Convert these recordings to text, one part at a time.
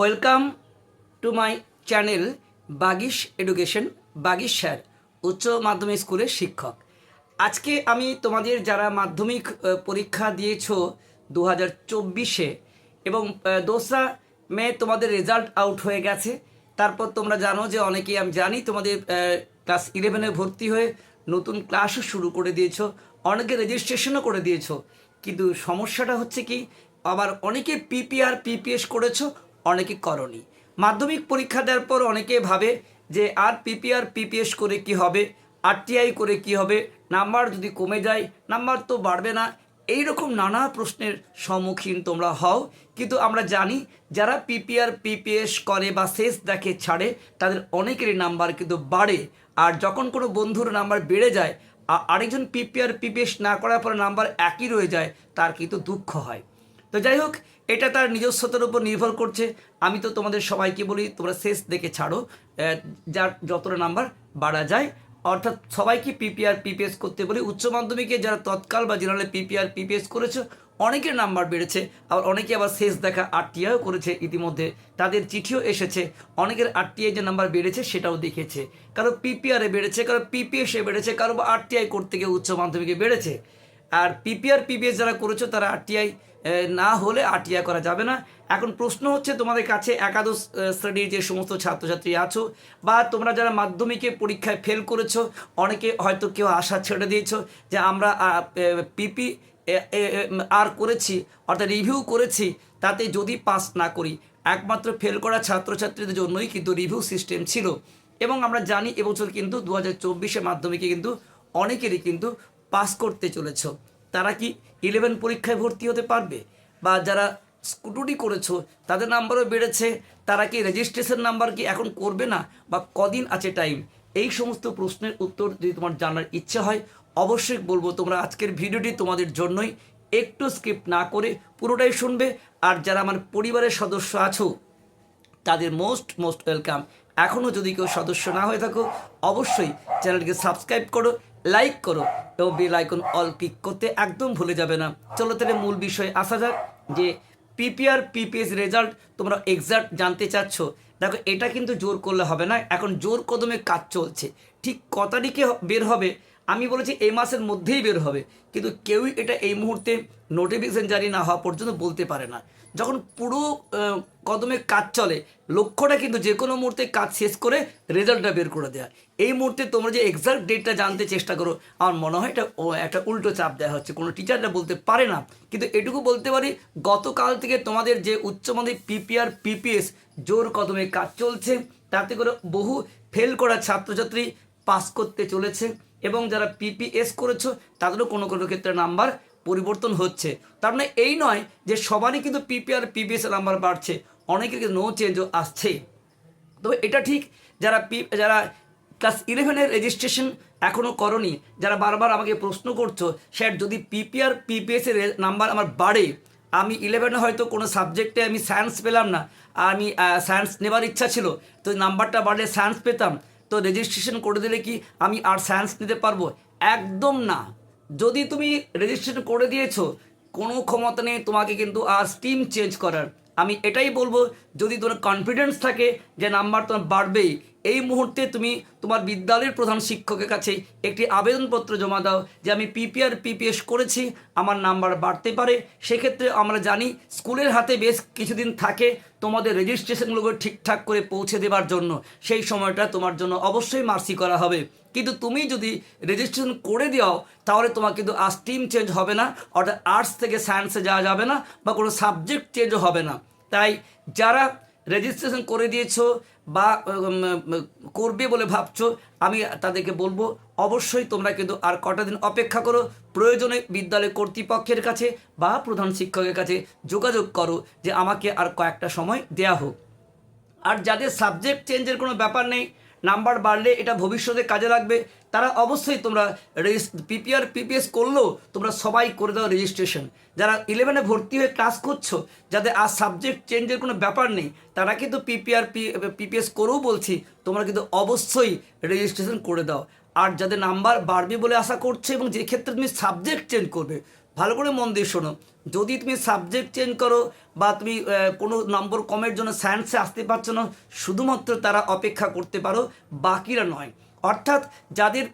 Welcome to my channel Bagish education Bagish sir, উচ্চ মাধ্যমিক স্কুলের শিক্ষক। আজকে আমি তোমাদের যারা মাধ্যমিক পরীক্ষা দিয়েছ দু হাজার চব্বিশে এবং দোসরা মে তোমাদের রেজাল্ট আউট হয়ে গেছে, তারপর তোমরা জানো যে অনেকেই আমি জানি তোমাদের ক্লাস ইলেভেনে ভর্তি হয়ে নতুন ক্লাসও শুরু করে দিয়েছ, অনেকে রেজিস্ট্রেশনও করে দিয়েছ। কিন্তু সমস্যাটা হচ্ছে কি, আবার অনেকে পিপিআর পিপিএস করেছ অনেকে করনি। মাধ্যমিক পরীক্ষা দেওয়ার পর অনেকে ভাবে যে আর পিপিআর, পিপিএস করে কি হবে আরটিআই করে কি হবে, নাম্বার যদি কমে যায়, নাম্বার তো বাড়বে না এই রকম নানা প্রশ্নের সম্মুখীন তোমরা হও। কিন্তু আমরা জানি যারা পিপিআর, পিপিএস করে বা শেষ দেখে ছাড়ে, তাদের অনেকেরই নাম্বার কিন্তু বাড়ে। আর যখন কোনো বন্ধুর নাম্বার বেড়ে যায়, আ- আরেকজন পিপিআর, পিপিএস না করার পরে নাম্বার একই রয়ে যায়, তার কিন্তু দুঃখ হয়। তো যাই হোক এটা তার নিজস্বতার উপর নির্ভর করছে। আমি তো তোমাদের সবাইকে বলি, তোমরা শেষ দেখে ছাড়ো। যার যতটা নাম্বার বাড়া যায়। অর্থাৎ সবাইকে পিপিআর পিপিএস করতে বলি। উচ্চ মাধ্যমিকে যারা তৎকাল বা জেনারেলে পিপিআর পিপিএস করেছ, অনেকের নাম্বার বেড়েছে। আবার অনেকে আবার শেষ দেখা আরটিআইও করেছে ইতিমধ্যে। তাদের চিঠিও এসেছে। অনেকের আরটিআই যে নাম্বার বেড়েছে, সেটাও দেখেছে। কারও পিপিআরে বেড়েছে, কারও পিপিএসে বেড়েছে, কারও বা আরটিআই করতে গিয়ে উচ্চ মাধ্যমিকে বেড়েছে। আর পিপিআর পিপিএস যারা করেছ, তারা আরটিআই না হলে আরটিআই করা যাবে না। এখন প্রশ্ন হচ্ছে, তোমাদের কাছে একাদশ শ্রেণির যে সমস্ত ছাত্রছাত্রী আছো, বা তোমরা যারা মাধ্যমিকে পরীক্ষায় ফেল করেছ, অনেকে হয়তো কেউ আশা ছেড়ে দিয়েছ যে আমরা পিপি আর করেছি, অর্থাৎ রিভিউ করেছি, তাতে যদি পাস না করি, একমাত্র ফেল করা ছাত্রছাত্রীদের জন্যই কিন্তু রিভিউ সিস্টেম ছিল। এবং আমরা জানি, এবছর কিন্তু দু হাজার চব্বিশে মাধ্যমিকে কিন্তু অনেকেরই কিন্তু পাস করতে চলেছ। তারা কি ইলেভেন পরীক্ষায় ভর্তি হতে পারবে? বা যারা স্কুটুরি করেছ, তাদের নাম্বারও বেড়েছে। তারা কি রেজিস্ট্রেশন নাম্বার কি এখন করবে না? বা কদিন আছে টাইম এই সমস্ত প্রশ্নের উত্তর যদি তোমার জানার ইচ্ছে হয়, অবশ্যই বলব তোমরা আজকের ভিডিওটি তোমাদের জন্যই একটু স্কিপ না করে পুরোটাই শুনবে। আর যারা আমার পরিবারের সদস্য আছো, তাদের মোস্ট মোস্ট ওয়েলকাম এখনও যদি কেউ সদস্য না হয়ে থাকো, অবশ্যই চ্যানেলকে সাবস্ক্রাইব করো। লাইক করো। এবং বেল আইকন অল ক্লিক করতে একদম ভুলে যাবে না। চলো তাহলে মূল বিষয়ে আসা যাক যে পিপিআর পিপিএস রেজাল্ট তোমরা এক্সাক্ট জানতে চাচ্ছ। দেখো, এটা কিন্তু জোর করলে হবে না। এখন জোর কদমে কাজ চলছে। ঠিক তারিখে বের হবে? আমি বলেছি এই মাসের মধ্যেই বের হবে। কিন্তু কেউই এটা এই মুহূর্তে নোটিফিকেশন জারি না হওয়া পর্যন্ত বলতে পারে না। যখন পুরো কদমে কাজ চলে, লক্ষ্যটা কিন্তু যে কোনো মুহূর্তে কাজ শেষ করে রেজাল্টটা বের করে দেওয়া এই মুহূর্তে তোমরা যে এক্সাক্ট ডেটটা জানতে চেষ্টা করো, আমার মনে হয় এটা, ও, একটা উল্টো চাপ দেওয়া হচ্ছে। কোনো টিচাররা বলতে পারে না। কিন্তু এটুকু বলতে পারি, গতকাল থেকে তোমাদের যে উচ্চ মাধ্যমিক পিপিআর পিপিএস জোর কদমে কাজ চলছে, তাতে করে বহু ফেল করা ছাত্রছাত্রী পাস করতে চলেছে। এবং যারা পিপিএস করেছ, তাদেরও কোনো কোনো ক্ষেত্রে নাম্বার পরিবর্তন হচ্ছে। তার মানে এই নয় যে সবারই কিন্তু পিপিআর পিপিএস নাম্বার বাড়ছে, অনেকের কিন্তু নো চেঞ্জও আসছে। তবে এটা ঠিক, যারা পি যারা ক্লাস ইলেভেনের রেজিস্ট্রেশন এখনও করনি, যারা বারবার আমাকে প্রশ্ন করছ, স্যার যদি পিপিআর পিপিএসের নাম্বার আমার বাড়ে, আমি ইলেভেনে হয়তো কোনো সাবজেক্টে আমি সায়েন্স পেলাম না, আমি সায়েন্স নেবার ইচ্ছা ছিল, তো নাম্বারটা বাড়লে সায়েন্স পেতাম। তো রেজিস্ট্রেশন করে দিলে কি আমি আর সায়েন্স নিতে পারব? একদম না। যদি তুমি রেজিস্ট্রেশন করে দিয়েছ, কোনো ক্ষমতা নেই তোমাকে কিন্তু আর স্টিম চেঞ্জ করার। আমি এটাই বলব, যদি তোমার কনফিডেন্স থাকে যে নাম্বার তোমার বাড়বেই, এই মুহূর্তে তুমি তোমার বিদ্যালয়ের প্রধান শিক্ষকের কাছে একটি আবেদনপত্র জমা দাও যে আমি পিপিআর পিপিএস করেছি, আমার নাম্বার বাড়তে পারে। সেক্ষেত্রে আমরা জানি স্কুলের হাতে বেশ কিছুদিন থাকে তোমাদের রেজিস্ট্রেশনগুলোকে ঠিকঠাক করে পৌঁছে দেওয়ার জন্য। সেই সময়টা তোমার জন্য অবশ্যই মার্সি করা হবে। কিন্তু তুমি যদি রেজিস্ট্রেশন করে দাও তাহলে তোমার কিন্তু আর স্ট্রিম চেঞ্জ হবে না, অর্থাৎ আর্টস থেকে সায়েন্সে যাওয়া যাবে না, বা কোনো সাবজেক্ট চেঞ্জও হবে না। তাই যারা রেজিস্ট্রেশন করে দিয়েছ বা করবে বলে ভাবছ, আমি তাদেরকে বলব, অবশ্যই তোমরা কিন্তু আর কটা দিন অপেক্ষা করো। প্রয়োজনে বিদ্যালয় কর্তৃপক্ষের কাছে বা প্রধান শিক্ষকের কাছে যোগাযোগ করো যে আমাকে আর কয়েকটা সময় দেয়া হোক। আর যাদের সাবজেক্ট চেঞ্জের কোনো ব্যাপার নেই নাম্বার বাড়লে এটা ভবিষ্যতে কাজে লাগবে। তারা অবশ্যই তোমরা পিপিআর, পিপিএস করলেও তোমরা সবাই করে দাও রেজিস্ট্রেশন। যারা ইলেভেনে ভর্তি হয়ে ক্লাস করছ যাদের আর সাবজেক্ট চেঞ্জের কোনো ব্যাপার নেই, তারা কিন্তু পিপিআর পিপিএস করেও বলছি, তোমরা কিন্তু অবশ্যই রেজিস্ট্রেশন করে দাও। আর যাদের নাম্বার বাড়বে বলে আশা করছে এবং যে ক্ষেত্রে তুমি সাবজেক্ট চেঞ্জ করবে ভালো করে মন দিয়ে শোনো। যদি তুমি সাবজেক্ট চেঞ্জ করো বা তুমি কোনো নম্বর কমের জন্য সায়েন্সে আসতে পারছ না, শুধুমাত্র তারা অপেক্ষা করতে পারো, বাকিরা নয়। অর্থাৎ যাদের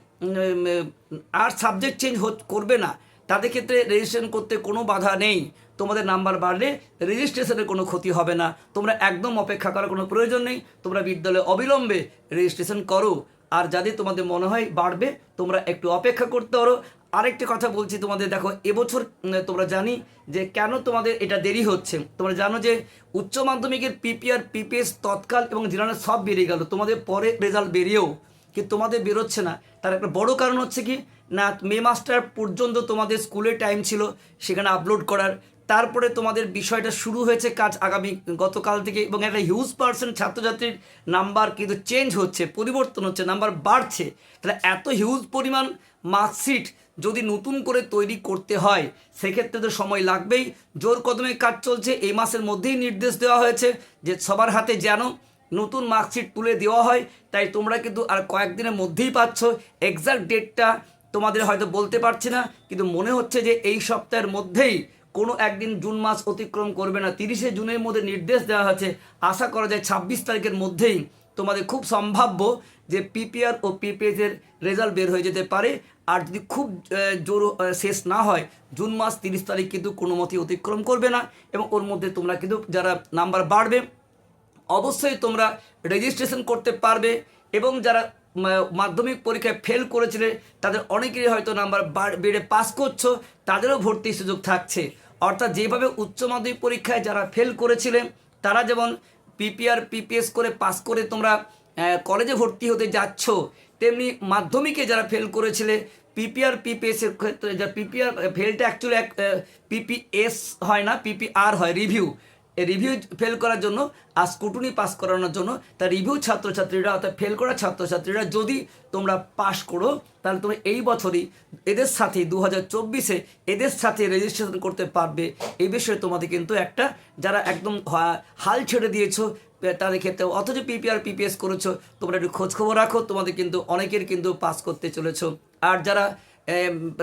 আর সাবজেক্ট চেঞ্জ করবে না, তাদের ক্ষেত্রে রেজিস্ট্রেশন করতে কোনো বাধা নেই। তোমাদের নাম্বার বাড়লে রেজিস্ট্রেশনের কোনো ক্ষতি হবে না। তোমরা একদম অপেক্ষা করার কোনো প্রয়োজন নেই। তোমরা বিদ্যালয়ে অবিলম্বে রেজিস্ট্রেশন করো। আর যাদের তোমাদের মনে হয় বাড়বে, তোমরা একটু অপেক্ষা করতে পারো। আরেকটি কথা বলছি তোমাদের, দেখো, এবছর তোমরা জানি যে কেন তোমাদের এটা দেরি হচ্ছে। তোমরা জানো যে উচ্চ মাধ্যমিকের পিপিআর পিপিএস তৎকাল এবং জেনারেল সব বেরিয়ে গেল। তোমাদের পরে রেজাল্ট বেরিয়েও কি তোমাদের বেরোচ্ছে না? তার একটা বড় কারণ হচ্ছে কি, না, মে মাস্টার পর্যন্ত তোমাদের স্কুলের টাইম ছিল সেখানে আপলোড করার। তারপরে তোমাদের বিষয়টা শুরু হয়েছে কাজ আগামী গতকাল থেকে এবং একটা হিউজ পার্সেন্ট ছাত্রছাত্রীর নাম্বার কিন্তু চেঞ্জ হচ্ছে, পরিবর্তন হচ্ছে নাম্বার বাড়ছে। তাহলে এত হিউজ পরিমাণ মার্কশিট যদি নতুন করে তৈরি করতে হয়, সেক্ষেত্রে তো সময় লাগবেই। জোর কদমে কাজ চলছে, এই মাসের মধ্যেই নির্দেশ দেওয়া হয়েছে যে সবার হাতে যেন নতুন মার্কশিট তুলে দেওয়া হয়। তাই তোমরা কিন্তু আর কয়েকদিনের মধ্যেই পাচ্ছ। এক্সাক্ট ডেটটা তোমাদের হয়তো বলতে পারছি না, কিন্তু মনে হচ্ছে যে এই সপ্তাহের মধ্যেই কোনো একদিন জুন মাস অতিক্রম করবে না। তিরিশে জুনের মধ্যে নির্দেশ দেওয়া হয়েছে। আশা করা যায় ছাব্বিশ তারিখের মধ্যেই তোমাদের খুব সম্ভাব্য যে পিপিআর ও পিপিএস এর রেজাল্ট বের হয়ে যেতে পারে। আর যদি খুব জোর শেষ না হয়, জুন মাস তিরিশ তারিখ কিন্তু কোনো মতেই অতিক্রম করবে না। এবং ওর মধ্যে তোমরা কিন্তু যারা নাম্বার বাড়বে, অবশ্যই তোমরা রেজিস্ট্রেশন করতে পারবে। এবং যারা মাধ্যমিক পরীক্ষায় ফেল করেছিলে, তাদের অনেকেরই হয়তো নাম্বার বেড়ে পাস করছ, তাদেরও ভর্তির সুযোগ থাকছে। অর্থাৎ যেভাবে উচ্চ মাধ্যমিক পরীক্ষায় যারা ফেল করেছিলেন তারা যেমন পিপিআর পিপিএস করে পাস করে তোমরা কলেজে ভর্তি হতে যাচ্ছ, তেমনি মাধ্যমিকে যারা ফেল করেছিলে পিপিআর পিপিএসের ক্ষেত্রে, যা পিপিআর ফেলটা অ্যাকচুয়ালি এক পিপিএস হয় না পিপিআর হয় রিভিউ রিভিউ ফেল করার জন্য, আর স্কুটুনি পাস করানোর জন্য, তা রিভিউ ছাত্রছাত্রীরা অর্থাৎ ফেল করা ছাত্রছাত্রীরা যদি তোমরা পাস করো, তাহলে তোমরা এই বছরই এদের সাথে দু হাজার চব্বিশে এদের সাথে রেজিস্ট্রেশন করতে পারবে। এই বিষয়ে তোমাদের কিন্তু একটা, যারা একদম হাল ছেড়ে দিয়েছ তাদের ক্ষেত্রে অথচ পিপিআর পিপিএস করেছ, তোমরা একটু খোঁজখবর রাখো, তোমাদের কিন্তু অনেকের কিন্তু পাস করতে চলেছো। আর যারা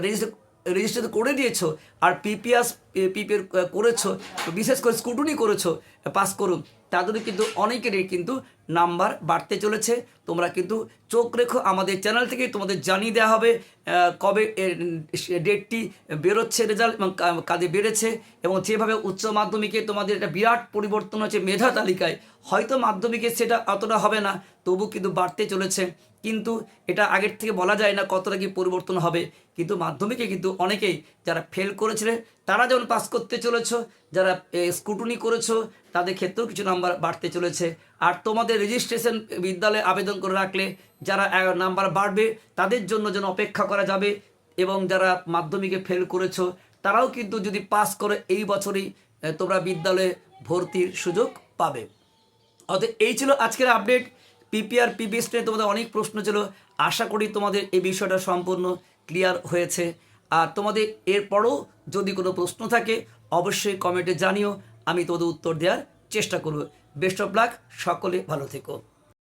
রেজিস্টার রেজিস্টার করে দিয়েছ, আর পিপিএস পিপিএর করেছ, বিশেষ করে স্কুটুনি করেছ, পাস করুন, তাদের কিন্তু অনেকেরই কিন্তু নাম্বার বাড়তে চলেছে। তোমরা কিন্তু চোখ রেখো, আমাদের চ্যানেল থেকে তোমাদের জানিয়ে দেওয়া হবে কবে ডেটটি বেরোচ্ছে রেজাল্ট এবং কাজে বেড়েছে এবং যেভাবে উচ্চ মাধ্যমিকে তোমাদের একটা বিরাট পরিবর্তন হচ্ছে মেধা তালিকায়, হয়তো মাধ্যমিকে সেটা অতটা হবে না, তবু কিন্তু বাড়তে চলেছে। কিন্তু এটা আগের থেকে বলা যায় না কতটা কি পরিবর্তন হবে, কিন্তু মাধ্যমিকে কিন্তু অনেকেই যারা ফেল করেছিলেন তারা যেমন পাস করতে চলেছ, যারা স্কুটুনি করেছ, তাদের ক্ষেত্রেও কিছু নাম্বার বাড়তে চলেছে। আর তোমাদের রেজিস্ট্রেশন বিদ্যালয়ে আবেদন করে রাখলে যারা নাম্বার বাড়বে, তাদের জন্য যেন অপেক্ষা করা যাবে এবং যারা মাধ্যমিকে ফেল করেছ, তারাও কিন্তু যদি পাস করে, এই বছরই তোমরা বিদ্যালয়ে ভর্তির সুযোগ পাবে। অতএব এই ছিল আজকের আপডেট পিপিআর পিপিএস নিয়ে তোমাদের অনেক প্রশ্ন ছিল। আশা করি তোমাদের এই বিষয়টা সম্পূর্ণ ক্লিয়ার হয়েছে। আর তোমাদের এরপরও যদি কোনো প্রশ্ন থাকে, অবশ্যই কমেন্টে জানিও। আমি তোমাদের উত্তর দেওয়ার চেষ্টা করব। বেস্ট অফ লাক, সকলে ভালো থেকো।